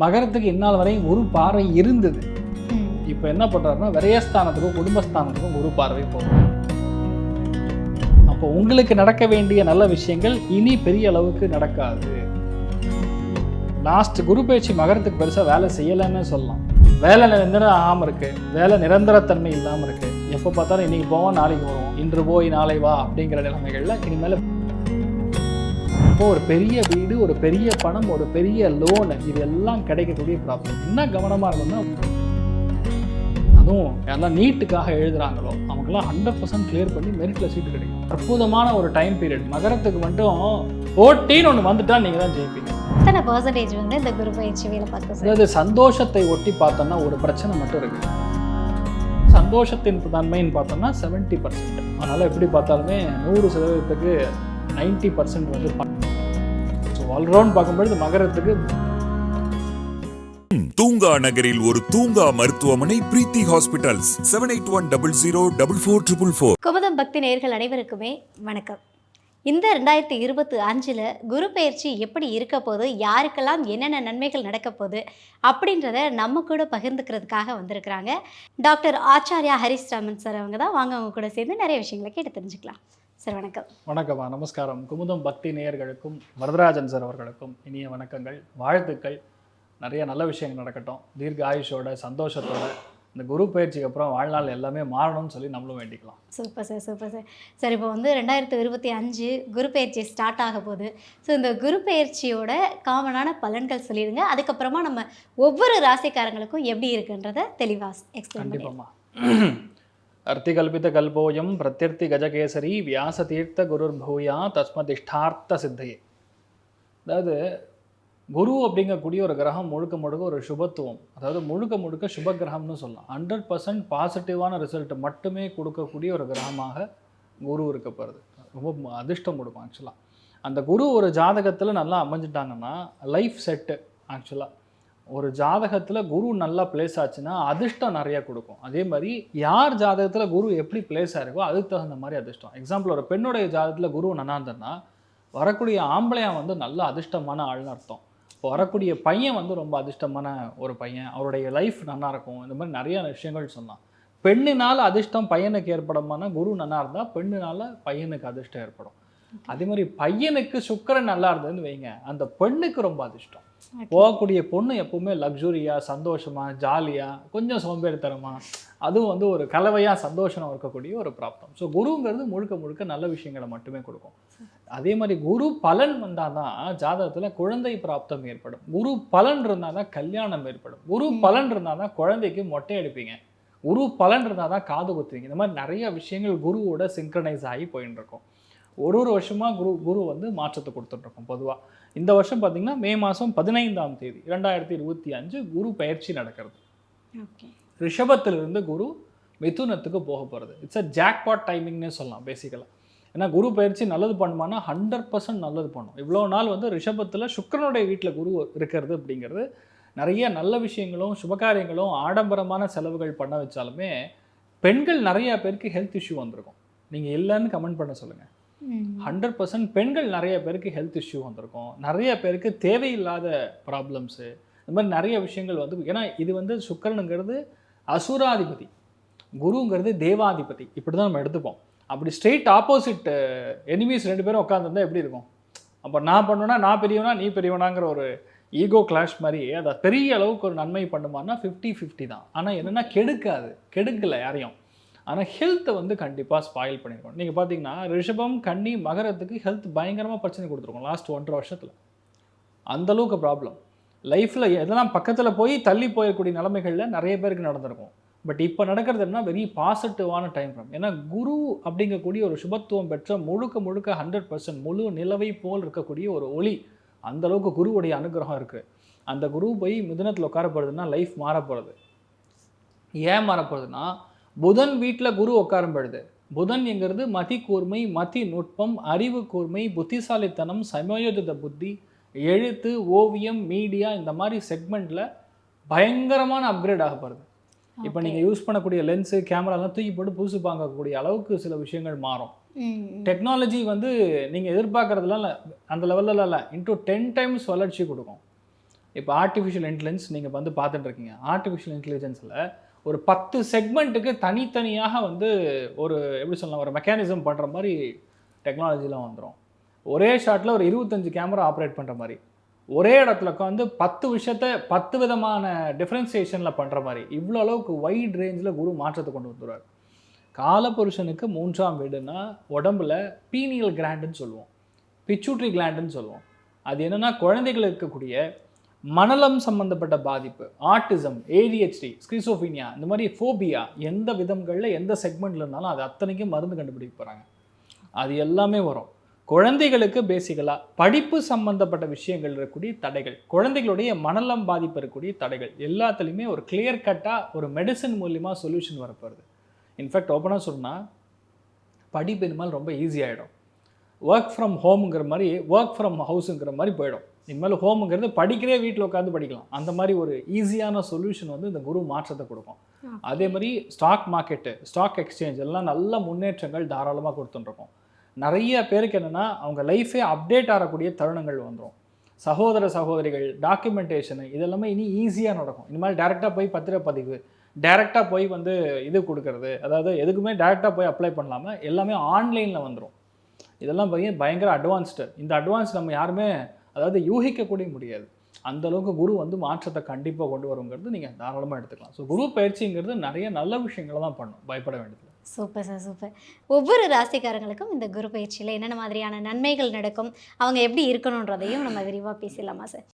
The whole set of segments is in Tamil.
மகரத்துக்கு இந்நாள் வரையும் ஒரு பார்வை இருந்தது. இப்போ என்ன பண்ணுறாருன்னா விரயஸ்தானத்துக்கும் குடும்பஸ்தானத்துக்கும் ஒரு பார்வை போகும் அப்போ உங்களுக்கு நடக்க வேண்டிய நல்ல விஷயங்கள் இனி பெரிய அளவுக்கு நடக்காது. லாஸ்ட் குரு பயிற்சி மகரத்துக்கு பெருசாக வேலை செய்யலைன்னு சொல்லலாம். வேலை நிரந்தரம் ஆகாமல் இருக்கு. வேலை நிரந்தரத்தன்மை இல்லாமல் இருக்கு. எப்போ பார்த்தாலும் இன்னைக்கு போவோம் நாளைக்கு வருவோம். இன்று போய் நாளை வா அப்படிங்கிற நிலைமைகள்ல இனிமேல் இப்போ ஒரு பெரிய வீடு ஒரு பெரிய பணம் ஒரு பெரிய லோன் இது எல்லாம் கிடைக்கக்கூடிய ப்ராப்ளம் என்ன கவனமாக இருக்கணும்னா அதுவும் யாரெல்லாம் நீட்டுக்காக எழுதுறாங்களோ அவங்கெல்லாம் ஹண்ட்ரட் பர்சன்ட் கிளியர் பண்ணி மெரிட்ல சீட்டு கிடைக்கும். அற்புதமான ஒரு டைம் பீரியட் மகரத்துக்கு மட்டும் போட்டின்னு ஒன்று வந்துட்டா நீங்கள் தான் ஜெயிப்பீங்க. எத்தனை பர்சன்டேஜ் வந்து இந்த குரு பயிற்சி வேலை சார்? அதாவது சந்தோஷத்தை ஒட்டி பார்த்தோம்னா ஒரு பிரச்சனை மட்டும் இருக்கு. சந்தோஷத்தின் தன்மைன்னு பார்த்தோம்னா செவன்ட்டி பர்சன்ட் அதனால் எப்படி பார்த்தாலுமே நூறு சதவீதத்துக்கு நைன்ட்டி பர்சன்ட் வந்து ஆல்ரவுண்ட் பார்க்கும்பொழுது மகரத்துக்கு தூங்கா நகரில் ஒரு தூங்கா மருத்துவமனை Preethi hospitals. Seven eight one double zero double four triple four Kumudam Bhakti நேயர்கள் அனைவருக்குமே வணக்கம். இந்த ரெண்டாயிரத்தி இருபத்தி அஞ்சில் குரு பயிற்சி எப்படி இருக்க போகுது யாருக்கெல்லாம் என்னென்ன நன்மைகள் நடக்க போகுது அப்படின்றத நம்ம கூட பகிர்ந்துக்கிறதுக்காக வந்திருக்கிறாங்க. டாக்டர் ஆச்சாரியா ஹரிஸ் ராமன் சார் அவங்க தான் வாங்க அவங்க கூட சேர்ந்து நிறைய விஷயங்களை கேட்டு தெரிஞ்சுக்கலாம். சார் வணக்கம். வணக்கம்மா. நமஸ்காரம். குமுதம் பக்தி நேயர்களுக்கும் வரதராஜன் சார் அவர்களுக்கும் இனிய வணக்கங்கள் வாழ்த்துக்கள். நிறைய நல்ல விஷயங்கள் நடக்கட்டும். தீர்க்க ஆயுஷோட சந்தோஷத்தோட இந்த குரு பயிற்சிக்கு அப்புறம் வாழ்நாள் எல்லாமே மாறணும்னு சொல்லி நம்மளும் வேண்டிக்கலாம். Super sir super sir. Sir இப்போ வந்து ரெண்டாயிரத்தி இருபத்தி அஞ்சு குரு பயிற்சி ஸ்டார்ட் ஆக போகுது. ஸோ இந்த குரு பயிற்சியோட காமனான பலன்கள் சொல்லிடுங்க. அதுக்கப்புறமா நம்ம ஒவ்வொரு ராசிக்காரங்களுக்கும் எப்படி இருக்குன்றத தெளிவாக எக்ஸ்பிளைன் பண்ணி கண்டிப்பாம்மா கல்போயம் பிரத்யர்த்தி கஜகேசரி வியாச தீர்த்த குருர் பூயா தஸ்மதிஷ்டார்த்த சித்தையே அதாவது குரு அப்படிங்கக்கூடிய ஒரு கிரகம் முழுக்க முழுக்க ஒரு சுபத்துவம். அதாவது முழுக்க முழுக்க சுப கிரகம்னு சொல்லலாம். ஹண்ட்ரட் பர்சன்ட் பாசிட்டிவான ரிசல்ட் மட்டுமே கொடுக்கக்கூடிய ஒரு கிரகமாக குரு இருக்கப்படுது ரொம்ப அதிர்ஷ்டம் கொடுக்கும் ஆக்சுவலாக அந்த குரு ஒரு ஜாதகத்தில் நல்லா அமைஞ்சிட்டாங்கன்னா லைஃப் செட்டு ஆக்சுவலாக ஒரு ஜாதகத்தில் குரு நல்லா பிளேஸ் ஆச்சுன்னா அதிர்ஷ்டம் நிறைய கொடுக்கும். அதே மாதிரி யார் ஜாதகத்தில் குரு எப்படி பிளேஸ் ஆயிருக்கோ அதுக்கு தகுந்த மாதிரி அதிர்ஷ்டம். எக்ஸாம்பிள் ஒரு பெண்ணுடைய ஜாதகத்தில் குரு நல்லா இருந்ததுன்னா வரக்கூடிய ஆம்பளையாக வந்து நல்ல அதிர்ஷ்டமான ஆள்னு அர்த்தம். இப்போ வரக்கூடிய பையன் வந்து ரொம்ப அதிர்ஷ்டமான ஒரு பையன். அவருடைய லைஃப் நல்லா இருக்கும். இந்த மாதிரி நிறைய விஷயங்கள் சொன்னான். பெண்ணினால் அதிர்ஷ்டம் பையனுக்கு ஏற்படுமானா குரு நல்லா இருந்தால் பெண்ணினால் பையனுக்கு அதிர்ஷ்டம் ஏற்படும். அதே மாதிரி பையனுக்கு சுக்கிரன் நல்லா இருந்ததுன்னு வைங்க. அந்த பெண்ணுக்கு ரொம்ப அதிர்ஷ்டம். போகக்கூடிய பொண்ணு எப்பவுமே லக்ஸுரியா சந்தோஷமா ஜாலியா கொஞ்சம் சோம்பேறித்தனமா அதுவும் வந்து ஒரு கலவையா சந்தோஷம் இருக்கக்கூடிய ஒரு பிராப்தம். ஸோ குருங்கிறது முழுக்க முழுக்க நல்ல விஷயங்களை மட்டுமே கொடுக்கும். அதே மாதிரி குரு பலன் வந்தாதான் ஜாதகத்துல குழந்தை பிராப்தம் ஏற்படும். குரு பலன் இருந்தால் தான் கல்யாணம் ஏற்படும். குரு பலன் இருந்தால் தான் குழந்தைக்கு மொட்டை அடிப்பீங்க. குரு பலன் இருந்தால் தான் காது குத்துவீங்க. இந்த மாதிரி நிறைய விஷயங்கள் குருவோட சிங்க்ரனைஸ் ஆகி போயின்னு இருக்கும். ஒரு ஒரு வருஷமா குரு குரு வந்து மாற்றத்தை கொடுத்துட்டு இருக்கும் பொதுவாக இந்த வருஷம் பார்த்தீங்கன்னா மே மாதம் பதினைந்தாம் தேதி இரண்டாயிரத்தி இருபத்தி அஞ்சு குரு பயிற்சி நடக்கிறது. ரிஷபத்திலிருந்து குரு மிதுனத்துக்கு போக போகிறது இட்ஸ் அ ஜாக்பாட் டைமிங்னே சொல்லலாம் பேசிக்கலாக ஏன்னா குரு பயிற்சி நல்லது பண்ணுமானா ஹண்ட்ரட் பர்சன்ட் நல்லது பண்ணும். இவ்வளோ நாள் வந்து ரிஷபத்தில் சுக்கிரனுடைய வீட்டில் குரு இருக்கிறது அப்படிங்கிறது நிறைய நல்ல விஷயங்களும் சுபகாரியங்களும் ஆடம்பரமான செலவுகள் பண்ண வச்சாலுமே பெண்கள் நிறைய பேருக்கு ஹெல்த் இஷ்யூ வந்திருக்கும். நீங்கள் இல்லைன்னு கமெண்ட் பண்ண சொல்லுங்கள் ஹண்ட்ரட் பர்சன்ட் பெண்கள் நிறைய பேருக்கு ஹெல்த் இஷ்யூ வந்திருக்கும். நிறைய பேருக்கு தேவையில்லாத ப்ராப்ளம்ஸு இந்த மாதிரி நிறைய விஷயங்கள் வந்து ஏன்னா இது வந்து சுக்கரனுங்கிறது அசுராதிபதி. குருங்கிறது தேவாதிபதி. இப்படி தான் நம்ம எடுத்துப்போம். அப்படி ஸ்ட்ரெயிட் ஆப்போசிட் எனிமீஸ் ரெண்டு பேரும் உட்காந்துருந்தா எப்படி இருக்கும்? அப்போ நான் பண்ணுவேனா நான் பெரியவனா நீ பெரியவனாங்கிற ஒரு ஈகோ கிளாஷ் மாதிரி அதை பெரிய அளவுக்கு ஒரு நன்மை பண்ணுமான்னா ஃபிஃப்டி ஃபிஃப்டி தான். ஆனால் என்னென்னா கெடுக்காது. கெடுக்கலை யாரையும். ஆனால் ஹெல்த்தை வந்து கண்டிப்பாக ஸ்பாயில் பண்ணியிருக்கோம் நீங்கள் பார்த்தீங்கன்னா ரிஷபம் கன்னி மகரத்துக்கு ஹெல்த் பயங்கரமாக பிரச்சனை கொடுத்துருக்கோம் லாஸ்ட் ஒன்றரை வருஷத்தில். அந்த அளவுக்கு ப்ராப்ளம் லைஃப்பில் எதெல்லாம் பக்கத்தில் போய் தள்ளி போயக்கூடிய நிலைமைகளில் நிறைய பேருக்கு நடந்திருக்கும். பட் இப்போ நடக்கிறது என்ன வெரி பாசிட்டிவான டைம் ஃப்ரம் ஏன்னா குரு அப்படிங்கக்கூடிய ஒரு சுபத்துவம் பெற்ற முழுக்க முழுக்க ஹண்ட்ரட் பர்சன்ட் முழு நிலவை போல் இருக்கக்கூடிய ஒரு ஒளி அந்தளவுக்கு குருவுடைய அனுகிரகம் இருக்குது அந்த குரு போய் மிதனத்தில் உட்கார போகிறதுனா லைஃப் மாறப்போகிறது ஏன் மாற புதன் வீட்டில் குரு உட்காரும் பொழுது புதன் என்கிறது மதி கூர்மை மதி நுட்பம் அறிவு கூர்மை புத்திசாலித்தனம் சமயோஜித புத்தி எழுத்து ஓவியம் மீடியா இந்த மாதிரி செக்மெண்ட்டில் பயங்கரமான அப்கிரேட் ஆக போகிறது இப்போ நீங்கள் யூஸ் பண்ணக்கூடிய லென்ஸு கேமராலாம் தூக்கி போட்டு புதுசு பார்க்கக்கூடிய அளவுக்கு சில விஷயங்கள் மாறும். டெக்னாலஜி வந்து நீங்கள் எதிர்பார்க்குறதுலாம் அந்த லெவலில் இல்லை இன்டூ டென் டைம்ஸ் வளர்ச்சி கொடுக்கும். இப்போ ஆர்டிஃபிஷியல் இன்டெலிஜென்ஸ் நீங்கள் வந்து பார்த்துட்டு இருக்கீங்க. ஆர்டிஃபிஷியல் இன்டெலிஜென்ஸில் ஒரு பத்து செக்மெண்ட்டுக்கு தனித்தனியாக வந்து ஒரு எப்படி சொல்லலாம் ஒரு மெக்கானிசம் பண்ணுற மாதிரி டெக்னாலஜிலாம் வந்துடும் ஒரே ஷாட்டில் ஒரு இருபத்தஞ்சு கேமரா ஆப்ரேட் பண்ணுற மாதிரி. ஒரே இடத்துல உட்காந்து பத்து விஷயத்த பத்து விதமான டிஃப்ரென்சியேஷனில் பண்ணுற மாதிரி. இவ்வளோ அளவுக்கு வைட் ரேஞ்சில் குரு மாற்றத்தை கொண்டு வந்துடுவார் காலபுருஷனுக்கு மூன்றாம் வீடுனா உடம்புல பீனியல் கிராண்டுன்னு சொல்லுவோம். பிச்சூட்ரி கிளாண்டுன்னு சொல்லுவோம். அது என்னென்னா குழந்தைகள் இருக்கக்கூடிய மனலம் சம்மந்தப்பட்ட பாதிப்பு ஆர்டிசம் ஏடிஹெச்டி ஸ்கிரிசோஃபீனியா இந்த மாதிரி ஃபோபியா எந்த விதங்களில் எந்த செக்மெண்ட்டில் இருந்தாலும் அது அத்தனைக்கும் மருந்து கண்டுபிடிக்க போகிறாங்க அது எல்லாமே வரும். குழந்தைகளுக்கு பேசிக்கலாக படிப்பு சம்மந்தப்பட்ட விஷயங்கள் இருக்கக்கூடிய தடைகள் குழந்தைகளுடைய மனலம் பாதிப்பு இருக்கக்கூடிய தடைகள் எல்லாத்துலேயுமே ஒரு கிளியர் கட்டாக ஒரு மெடிசன் மூலிமா சொல்யூஷன் வரப்போகுது இன்ஃபேக்ட் ஓப்பனாக சொன்னால் படிப்பு இனிமேல் ரொம்ப ஈஸியாகிடும் ஒர்க் ஃப்ரம் ஹோமுங்கிற மாதிரி ஒர்க் ஃப்ரம் ஹவுஸுங்கிற மாதிரி போயிடும். இனிமேல் ஹோமுங்கிறது படிக்கிறே வீட்டில் உட்காந்து படிக்கலாம். அந்த மாதிரி ஒரு ஈஸியான சொல்யூஷன் வந்து இந்த குரு மாற்றத்தை கொடுக்கும். அதே மாதிரி ஸ்டாக் மார்க்கெட்டு ஸ்டாக் எக்ஸ்சேஞ்ச் எல்லாம் நல்ல முன்னேற்றங்கள் தாராளமாக கொடுத்துட்டுருக்கோம். நிறைய பேருக்கு என்னென்னா அவங்க லைஃபே அப்டேட் ஆகக்கூடிய தருணங்கள் வந்துடும் சகோதர சகோதரிகள் டாக்குமெண்டேஷனு இதெல்லாமே இனி ஈஸியாக நடக்கும். இனிமேல் டேரெக்டாக போய் பத்திரப்பதிவு டேரெக்டாக போய் வந்து இது கொடுக்கறது அதாவது எதுக்குமே டேரெக்டாக போய் அப்ளை பண்ணலாமல் எல்லாமே ஆன்லைனில் வந்துடும் இதெல்லாம் பைய பயங்கர அட்வான்ஸ்டு இந்த அட்வான்ஸ் நம்ம யாருமே அதாவது யூகிக்கக்கூடிய முடியாது. அந்த அளவுக்கு குரு வந்து மாற்றத்தை கண்டிப்பாக கொண்டு வருங்கிறது நீங்கள் தாராளமாக எடுத்துக்கலாம். ஸோ குரு பயிற்சிங்கிறது நிறைய நல்ல விஷயங்களை தான் பண்ணும். பயப்பட வேண்டியது சூப்பர் சார் சூப்பர். ஒவ்வொரு ராசிக்காரங்களுக்கும் இந்த குரு பயிற்சியில் என்னென்ன மாதிரியான நன்மைகள் நடக்கும் அவங்க எப்படி இருக்கணுன்றதையும் நம்ம விரிவாக பேசிடலாமா சார்?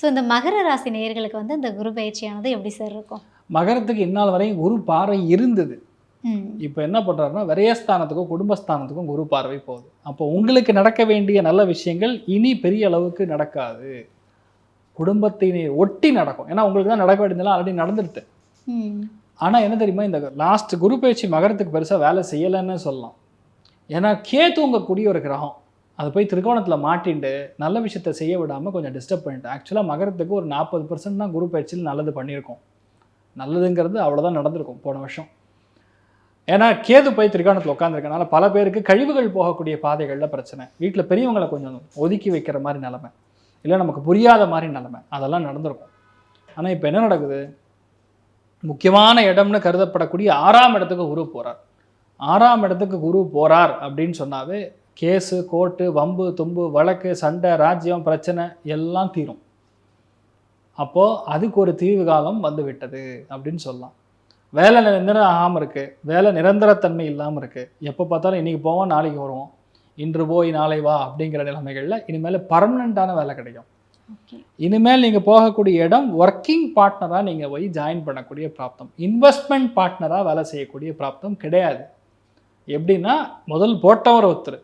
ஸோ இந்த மகர ராசி நேயர்களுக்கு வந்து இந்த குரு பயிற்சியானது எப்படி சார் இருக்கும்? மகரத்துக்கு இந்நாள் வரையும் குரு பார்வை இருந்தது. இப்போ என்ன பண்ணுறாருன்னா விரயஸ்தானத்துக்கும் குடும்பஸ்தானத்துக்கும் குரு பார்வை போகுது. அப்போ உங்களுக்கு நடக்க வேண்டிய நல்ல விஷயங்கள் இனி பெரிய அளவுக்கு நடக்காது. குடும்பத்தினை ஒட்டி நடக்கும். ஏன்னா உங்களுக்கு தான் நடக்க வேண்டியதெல்லாம் ஆல்ரெடி நடந்துடுது. ம். ஆனால் என்ன தெரியுமா? இந்த லாஸ்ட் குரு பயிற்சி மகரத்துக்கு பெருசாக வேலை செய்யலைன்னு சொல்லலாம். ஏன்னா கேத்துங்கக்கூடிய ஒரு கிரகம். அது போய் திரிகோணத்தில் மாட்டிண்டு நல்ல விஷயத்த செய்ய விடாமல் கொஞ்சம் டிஸ்டர்ப் பண்ணிட்டு ஆக்சுவலாக மகரத்துக்கு ஒரு நாற்பது பர்சன்ட் தான் குரு பயிற்சியில் நல்லது பண்ணியிருக்கோம். நல்லதுங்கிறது அவ்வளோதான் நடந்திருக்கும் போன வருஷம். ஏன்னா கேது போய் திரிகோணத்தில் உட்காந்துருக்கனால பல பேருக்கு கழிவுகள் போகக்கூடிய பாதைகளில் பிரச்சனை. வீட்டில் பெரியவங்களை கொஞ்சம் ஒதுக்கி வைக்கிற மாதிரி நிலமை. இல்லை நமக்கு புரியாத மாதிரி நிலமை. அதெல்லாம் நடந்திருக்கும். ஆனால் இப்போ என்ன நடக்குது? முக்கியமான இடம்னு கருதப்படக்கூடிய ஆறாம் இடத்துக்கு குரு போகிறார் ஆறாம் இடத்துக்கு குரு போகிறார் அப்படின்னு சொன்னாவே கேஸு கோர்ட்டு வம்பு தும்பு வழக்கு சண்டை ராஜ்யம் பிரச்சனை எல்லாம் தீரும். அப்போது அதுக்கு ஒரு தீர்வு காலம் வந்து விட்டது அப்படின்னு சொல்லலாம். வேலை நிரந்தரம் ஆகாமல் இருக்குது வேலை நிரந்தரத்தன்மை இல்லாமல் இருக்குது எப்போ பார்த்தாலும் இன்றைக்கி போவோம் நாளைக்கு வருவோம். இன்று போய் நாளை வா அப்படிங்கிற நிலைமைகளில் இனிமேல் பர்மனண்ட்டான வேலை கிடைக்கும். இனிமேல் நீங்கள் போகக்கூடிய இடம் ஒர்க்கிங் பார்ட்னராக நீங்கள் போய் ஜாயின் பண்ணக்கூடிய பிராப்தம். இன்வெஸ்ட்மெண்ட் பார்ட்னராக வேலை செய்யக்கூடிய பிராப்தம் கிடையாது. எப்படின்னா முதல் போட்டவர் ஒருத்தர்.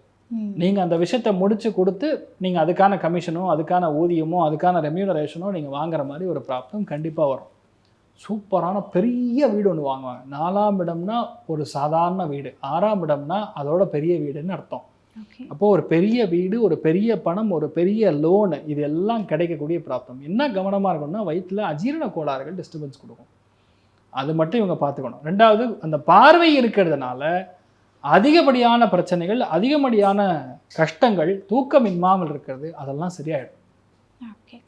நீங்கள் அந்த விஷயத்தை முடிச்சு கொடுத்து நீங்கள் அதுக்கான கமிஷனோ அதுக்கான ஊதியமோ அதுக்கான ரெமியூனரேஷனோ நீங்கள் வாங்குற மாதிரி ஒரு பிராப்தம் கண்டிப்பாக வரும். சூப்பரான பெரிய வீடு ஒன்று வாங்குவாங்க. நாலாம் இடம்னா ஒரு சாதாரண வீடு. ஆறாம் இடம்னா அதோட பெரிய வீடுன்னு அர்த்தம். அப்போது ஒரு பெரிய வீடு ஒரு பெரிய பணம் ஒரு பெரிய லோனு இது எல்லாம் கிடைக்கக்கூடிய பிராப்தம். என்ன கவனமாக இருக்கணும்னா வயிற்றில் அஜீரண கோளாறுகள் டிஸ்டர்பன்ஸ் கொடுக்கும். அது மட்டும் இவங்க பார்த்துக்கணும். ரெண்டாவது அந்த பார்வை இருக்கிறதுனால அதிகப்படியான பிரச்சனைகள் அதிகப்படியான கஷ்டங்கள் தூக்கம் இல்லாமல் இருக்கிறது அதெல்லாம் சரியாயிடும்.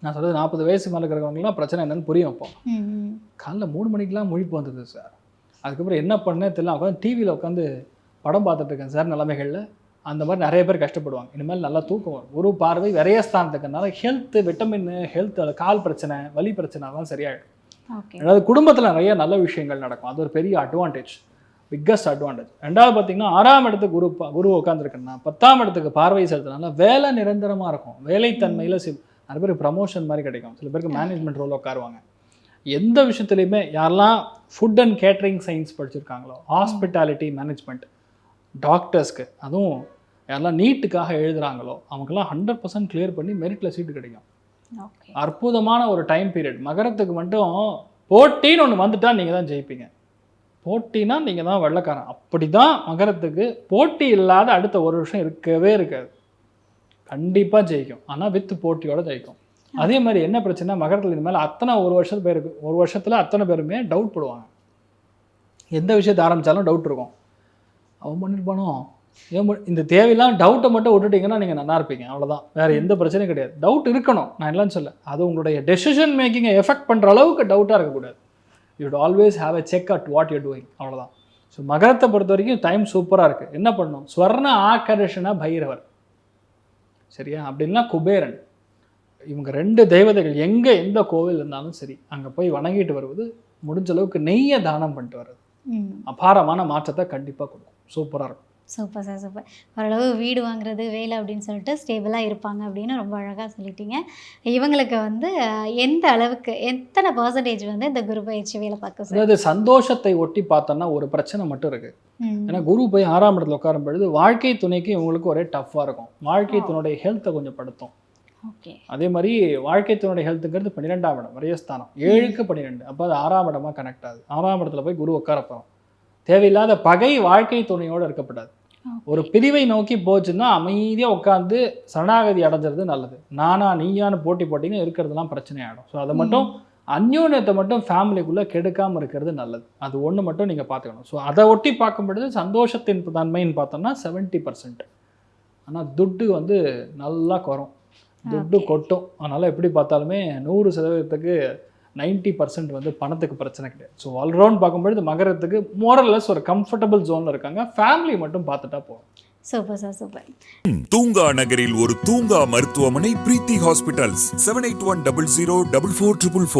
நான் சொல்றது நாற்பது வயசு மேலே இருக்கிறவங்கலாம் பிரச்சனை என்னன்னு புரியும் ம் காலைல மூணு மணிக்கெலாம் முழிப்பு வந்தது சார் அதுக்கப்புறம் என்ன பண்ணே தெரியல. உட்காந்து டிவியில் உட்காந்து படம் பார்த்துட்டு இருக்கேன் சார் நிலைமைகளில். அந்த மாதிரி நிறைய பேர் கஷ்டப்படுவாங்க. இனிமேல் நல்லா தூக்கம். ஒரு பார்வை விரயஸ்தானத்துக்குனால ஹெல்த்து விட்டமின் ஹெல்த் கால் பிரச்சனை வலி பிரச்சனை அதெல்லாம் சரியாயிடும். அதாவது குடும்பத்தில் நிறைய நல்ல விஷயங்கள் நடக்கும். அது ஒரு பெரிய அட்வான்டேஜ் பிக்கஸ்ட் அட்வான்டேஜ் ரெண்டாவது பார்த்தீங்கன்னா ஆறாம் இடத்துக்கு குரு குரு உட்காந்துருக்குன்னா பத்தாம் இடத்துக்கு பார்வை செலுத்தினால வேலை நிரந்தரமாக இருக்கும். வேலைத்தன்மையில் நிறைய பேருக்கு ப்ரமோஷன் மாதிரி கிடைக்கும். சில பேருக்கு மேனேஜ்மெண்ட் ரோல் உட்காருவாங்க. எந்த விஷயத்துலையுமே யாரெல்லாம் ஃபுட் அண்ட் கேட்ரிங் சயின்ஸ் படிச்சிருக்காங்களோ ஹாஸ்பிட்டாலிட்டி மேனேஜ்மெண்ட் டாக்டர்ஸ்க்கு அதுவும் யாரெல்லாம் நீட்டுக்காக எழுதுறாங்களோ அவங்கெல்லாம் ஹண்ட்ரட் பர்சன்ட் கிளியர் பண்ணி மெரிட்டில் சீட்டு கிடைக்கும். அற்புதமான ஒரு டைம் பீரியட் மகரத்துக்கு மட்டும் போட்டின்னு ஒன்று வந்துட்டா நீங்கள் தான் ஜெயிப்பீங்க. போட்டினா நீங்கள் தான் வெள்ளக்காரன். அப்படி தான் மகரத்துக்கு போட்டி இல்லாத அடுத்த ஒரு வருஷம் இருக்கவே இருக்காது. கண்டிப்பாக ஜெயிக்கும். ஆனால் வித் போட்டியோட ஜெயிக்கும். அதே மாதிரி என்ன பிரச்சனை மகரத்தில் இனிமேல் அத்தனை ஒரு வருஷத்து பேருக்கு ஒரு வருஷத்தில் அத்தனை பேருமே டவுட் போடுவாங்க. எந்த விஷயத்தை ஆரம்பித்தாலும் டவுட் இருக்கும். அவன் பண்ணியிருப்பானோ ஏன் இந்த தேவையெல்லாம் டவுட்டை மட்டும் விட்டுட்டீங்கன்னா நீங்கள் நல்லா இருப்பீங்க. அவ்வளோதான் வேறு எந்த பிரச்சனையும் கிடையாது. டவுட் இருக்கணும். நான் இல்லைன்னு சொல்ல அது உங்களுடைய டெசிஷன் மேக்கிங்கை எஃபெக்ட் பண்ணுற அளவுக்கு டவுட்டாக இருக்கக்கூடாது. You'd always have a check at what you doing அவ்வளோதான் ஸோ மகரத்தை பொறுத்த வரைக்கும் டைம் சூப்பராக இருக்குது என்ன பண்ணணும்? ஸ்வர்ண ஆகர்ஷண பைரவர். சரியா? அப்படின்னா குபேரன். இவங்க ரெண்டு தெய்வதைகள் எங்கே எந்த கோவில் இருந்தாலும் சரி அங்கே போய் வணங்கிட்டு வருவது முடிஞ்ச அளவுக்கு நெய்யை தானம் பண்ணிட்டு வர்றது. அபாரமான மாற்றத்தை கண்டிப்பாக கொடுக்கும். சூப்பராக இருக்கும். Super sir super. ஓரளவு வீடு வாங்குறது வேலை அப்படின்னு சொல்லிட்டு ஸ்டேபிளாக இருப்பாங்க அப்படின்னு ரொம்ப அழகாக சொல்லிட்டீங்க. இவங்களுக்கு வந்து எந்த அளவுக்கு எத்தனை பர்சன்டேஜ் வந்து இந்த குரு பயிற்சி வேலை பார்க்க அதாவது சந்தோஷத்தை ஒட்டி பார்த்தோன்னா ஒரு பிரச்சனை மட்டும் இருக்கு. ம். ஏன்னா குரு போய் ஆறாம் இடத்துல உட்காரும் பொழுது வாழ்க்கை துணைக்கு இவங்களுக்கு ஒரே டஃப்பாக இருக்கும். வாழ்க்கை துணையுடைய ஹெல்த்தை கொஞ்சம் படுத்தும். ஓகே. அதே மாதிரி வாழ்க்கை துணையுடைய ஹெல்த்துங்கிறது பன்னிரெண்டாம் இடம் விரயஸ்தானம். ஏழுக்கு பன்னிரெண்டு. அப்போ அது ஆறாம் இடமா கனெக்ட் ஆகுது. ஆறாம் இடத்துல போய் குரு உட்கார போகிறோம் தேவையில்லாத பகை வாழ்க்கை துணையோடு இருக்கப்படாது. ஒரு பிரிவை நோக்கி போச்சுன்னா அமைதியாக உட்காந்து சரணாகதி அடைஞ்சிறது நல்லது. நானா நீயான்னு போட்டி போட்டிங்கன்னா இருக்கிறதுலாம் பிரச்சனை ஆகிடும் ஸோ அதை மட்டும் அந்யோன்யத்தை மட்டும் ஃபேமிலிக்குள்ளே கெடுக்காமல் இருக்கிறது நல்லது. அது ஒன்று மட்டும் நீங்கள் பார்த்துக்கணும். ஸோ அதை ஒட்டி பார்க்கும் பொழுது சந்தோஷத்தின் தன்மைன்னு பார்த்தோம்னா செவன்ட்டி பர்சன்ட் ஆனால் துட்டு வந்து நல்லா குறம் துட்டு கொட்டும். அதனால் எப்படி பார்த்தாலுமே நூறு சதவீதத்துக்கு 90% பர்சன்ட் வந்து பணத்துக்கு பிரச்சனை கிடையாது. ஸோ ஆல்ரவுண்ட் பார்க்கும்பொழுது மகரத்துக்கு மோரல்லஸ் ஒரு கம்ஃபர்டபுள் ஜோனில் இருக்காங்க. ஃபேமிலி மட்டும் பார்த்துட்டா போதும். சூப்பர் சார் சூப்பர் தூங்கா நகரில் ஒரு தூங்கா மருத்துவமனை Preethi hospitals. Seven eight one double zero double four triple four